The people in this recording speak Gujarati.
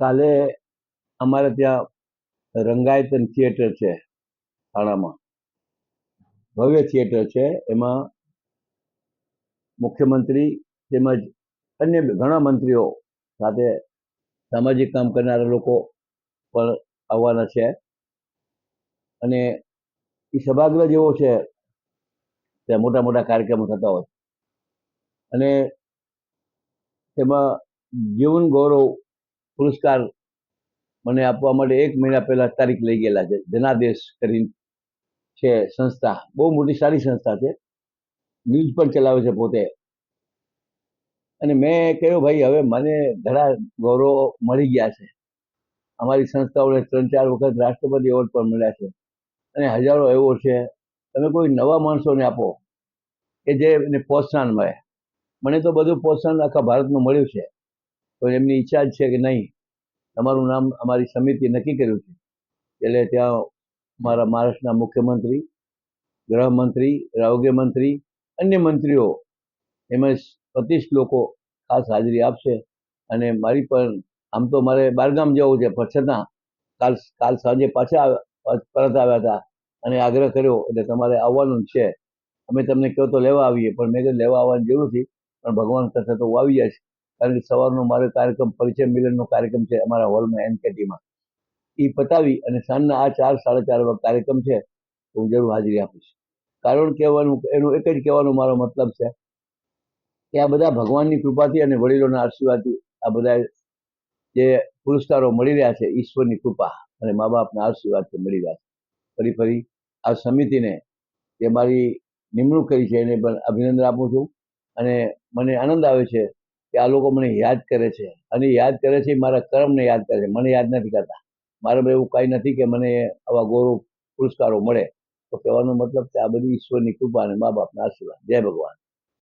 કાલે અમારે ત્યાં રંગાયતન થિયેટર છે થાણામાં ભવ્ય થિયેટર છે. એમાં મુખ્યમંત્રી તેમજ અન્ય ઘણા મંત્રીઓ સાથે સામાજિક કામ કરનારા લોકો પણ આવવાના છે. અને એ સભાગૃહ જેવો છે. ત્યાં મોટા મોટા કાર્યક્રમો થતા હોય. અને તેમાં જીવન ગૌરવ પુરસ્કાર મને આપવા માટે એક મહિના પહેલા તારીખ લઈ ગયેલા છે. જનાદેશ કરીને છે સંસ્થા. બહુ મોટી સારી સંસ્થા છે. ન્યૂઝ પણ ચલાવે છે પોતે. અને મેં કહ્યું, ભાઈ, હવે મને ઘણા ગૌરવ મળી ગયા છે. અમારી સંસ્થાઓને ત્રણ ચાર વખત રાષ્ટ્રપતિ એવોર્ડ પણ મળ્યા છે. અને હજારો એવોર્ડ છે. તમે કોઈ નવા માણસોને આપો કે જે એને પ્રોત્સાહન મળે. મને તો બધું પ્રોત્સાહન આખા ભારતનું મળ્યું છે. તો એમની ઈચ્છા જ છે કે નહીં. તમારું નામ અમારી સમિતિ નક્કી કર્યું છે. એટલે ત્યાં મારા મહારાષ્ટ્રના મુખ્યમંત્રી, ગૃહમંત્રી આરોગ્ય મંત્રી અન્ય મંત્રીઓ એમાં પચીસ લોકો ખાસ હાજરી આપશે. અને મારી પણ આમ તો મારે બારગામ જવું છે પણ છતાં કાલ કાલ સાંજે પાછા પરત આવ્યા હતા અને આગ્રહ કર્યો એટલે તમારે આવવાનું છે. અમે તમને કહો તો લેવા આવીએ, પણ મેં કીધું લેવા આવવાની જરૂર નથી, પણ ભગવાન કરતા તો હું આવી જઈશ. કારણ કે સવારનો મારો કાર્યક્રમ, પરિચય મિલનનો કાર્યક્રમ છે અમારા હોલમાં એનકેટીમાં. એ પતાવી અને સાંજના આ ચાર, સાડા ચાર વાગ કાર્યક્રમ છે, તો હું જરૂર હાજરી આપીશ. કારણ કહેવાનું, એનું એક જ કહેવાનો મારો મતલબ છે કે આ બધા ભગવાનની કૃપાથી અને વડીલોના આશીર્વાદથી આ બધા જે પુરસ્કારો મળી રહ્યા છે, ઈશ્વરની કૃપા અને મા બાપના આશીર્વાદથી મળી રહ્યા છે. ફરી ફરી આ સમિતિને જે મારી નિમણૂક કરી છે એને પણ અભિનંદન આપું છું અને મને આનંદ આવે છે કે આ લોકો મને યાદ કરે છે. અને યાદ કરે છે મારા કર્મને યાદ કરે છે. મને યાદ નથી કરતા. મારે એવું કાંઈ નથી કે મને આવા ગૌરવ પુરસ્કારો મળે. તો કહેવાનો મતલબ કે આ બધી ઈશ્વરની કૃપા અને મા બાપના આશીર્વાદ. જય ભગવાન.